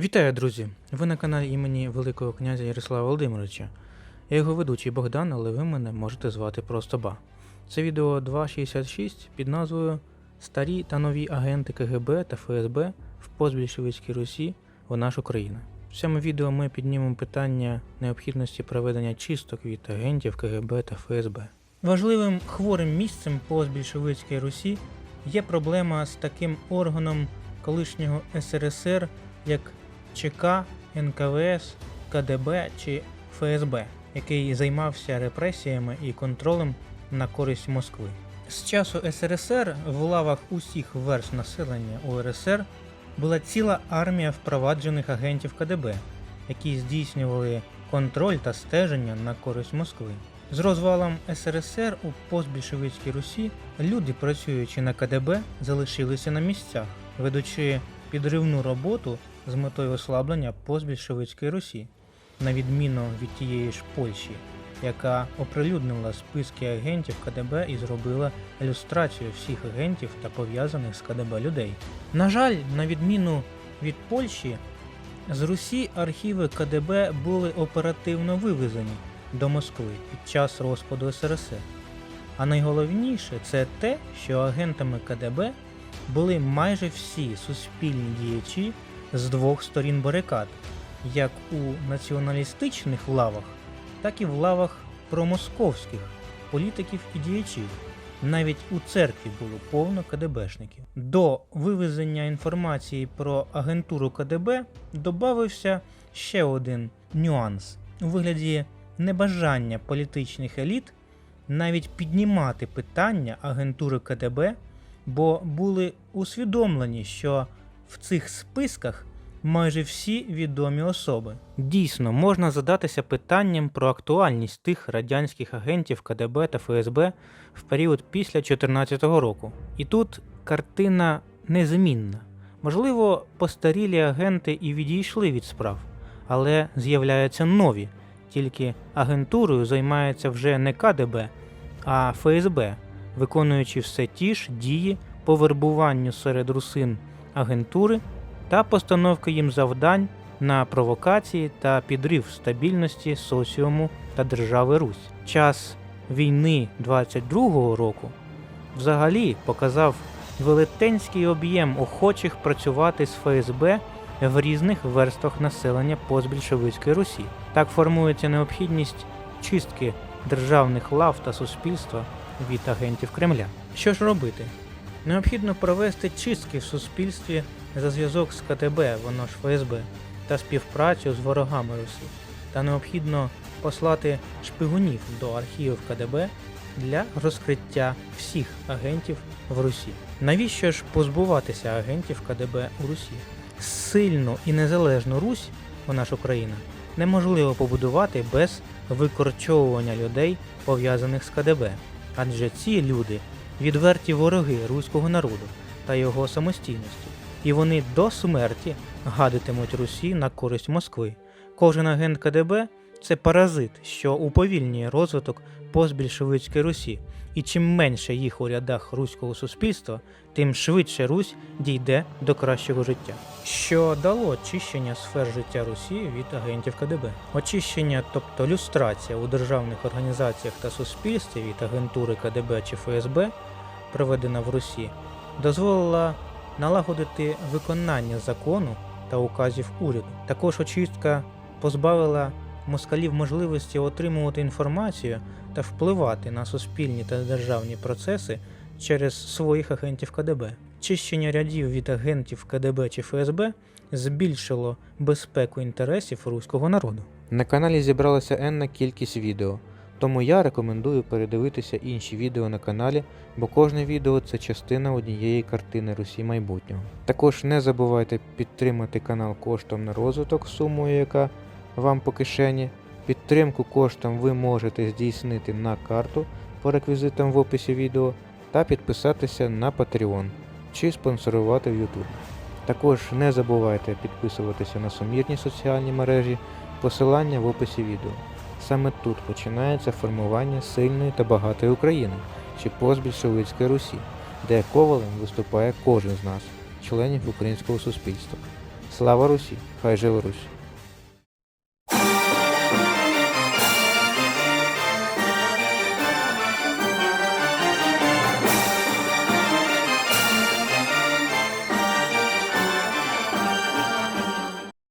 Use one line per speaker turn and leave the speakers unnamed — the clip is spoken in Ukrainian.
Вітаю, друзі! Ви на каналі імені Великого князя Ярослава Володимировича. Я його ведучий Богдан, але ви мене можете звати просто Ба. Це відео 2.66 під назвою Старі та нові агенти КГБ та ФСБ в постбільшовицькій Русі в нашу країну. В цьому відео ми піднімемо питання необхідності проведення чисток від агентів КГБ та ФСБ. Важливим хворим місцем постбільшовицької Русі є проблема з таким органом колишнього СРСР, як ЧК, НКВС, КДБ чи ФСБ, який займався репресіями і контролем на користь Москви. З часу СРСР в лавах усіх верст населення УРСР була ціла армія впроваджених агентів КДБ, які здійснювали контроль та стеження на користь Москви. З розвалом СРСР у постбільшовицькій Русі люди, працюючи на КДБ, залишилися на місцях, ведучи підривну роботу з метою ослаблення постбільшовицької Русі, на відміну від тієї ж Польщі, яка оприлюднила списки агентів КДБ і зробила ілюстрацію всіх агентів та пов'язаних з КДБ людей. На жаль, на відміну від Польщі, з Русі архіви КДБ були оперативно вивезені до Москви під час розпаду СРСР. А найголовніше це те, що агентами КДБ були майже всі суспільні діячі з двох сторін барикад, як у націоналістичних лавах, так і в лавах промосковських політиків і діячів. Навіть у церкві було повно КДБшників. До вивезення інформації про агентуру КДБ додався ще один нюанс у вигляді небажання політичних еліт навіть піднімати питання агентури КДБ, бо були усвідомлені, що в цих списках майже всі відомі особи. Дійсно, можна задатися питанням про актуальність тих радянських агентів КДБ та ФСБ в період після 2014 року. І тут картина незмінна. Можливо, постарілі агенти і відійшли від справ, але з'являються нові. Тільки агентурою займається вже не КДБ, а ФСБ, виконуючи все ті ж дії по вербуванню серед русин агентури та постановки їм завдань на провокації та підрив стабільності соціуму та держави Русь. Час війни 22-го року взагалі показав велетенський об'єм охочих працювати з ФСБ в різних верствах населення постбільшовицької Русі. Так формується необхідність чистки державних лав та суспільства від агентів Кремля. Що ж робити? Необхідно провести чистки в суспільстві за зв'язок з КТБ, воно ж ФСБ, та співпрацю з ворогами Русі. Та необхідно послати шпигунів до архівів КДБ для розкриття всіх агентів в Русі. Навіщо ж позбуватися агентів КДБ у Русі? Сильну і незалежну Русь, вона ж Україна, неможливо побудувати без викорчовування людей, пов'язаних з КДБ, адже ці люди відверті вороги руського народу та його самостійності, і вони до смерті гадитимуть Русі на користь Москви. Кожен агент КДБ це паразит, що уповільнює розвиток постбільшовицької Русі, і чим менше їх у рядах руського суспільства, тим швидше Русь дійде до кращого життя. Що дало очищення сфер життя Русі від агентів КДБ. Очищення, тобто люстрація у державних організаціях та суспільстві від агентури КДБ чи ФСБ, проведена в Русі, дозволила налагодити виконання закону та указів уряду. Також очистка позбавила москалів можливості отримувати інформацію та впливати на суспільні та державні процеси через своїх агентів КДБ. Чищення рядів від агентів КДБ чи ФСБ збільшило безпеку інтересів руського народу.
На каналі зібралася енна кількість відео, тому я рекомендую передивитися інші відео на каналі, бо кожне відео це частина однієї картини Русі майбутнього. Також не забувайте підтримати канал коштом на розвиток сумою, яка вам по кишені. Підтримку коштом ви можете здійснити на карту по реквізитам в описі відео та підписатися на Patreon чи спонсорувати в YouTube. Також не забувайте підписуватися на сумірні соціальні мережі, посилання в описі відео. Саме тут починається формування сильної та багатої України чи постбільшовицької Русі, де ковалем виступає кожен з нас, членів українського суспільства. Слава Русі! Хай живе Русь!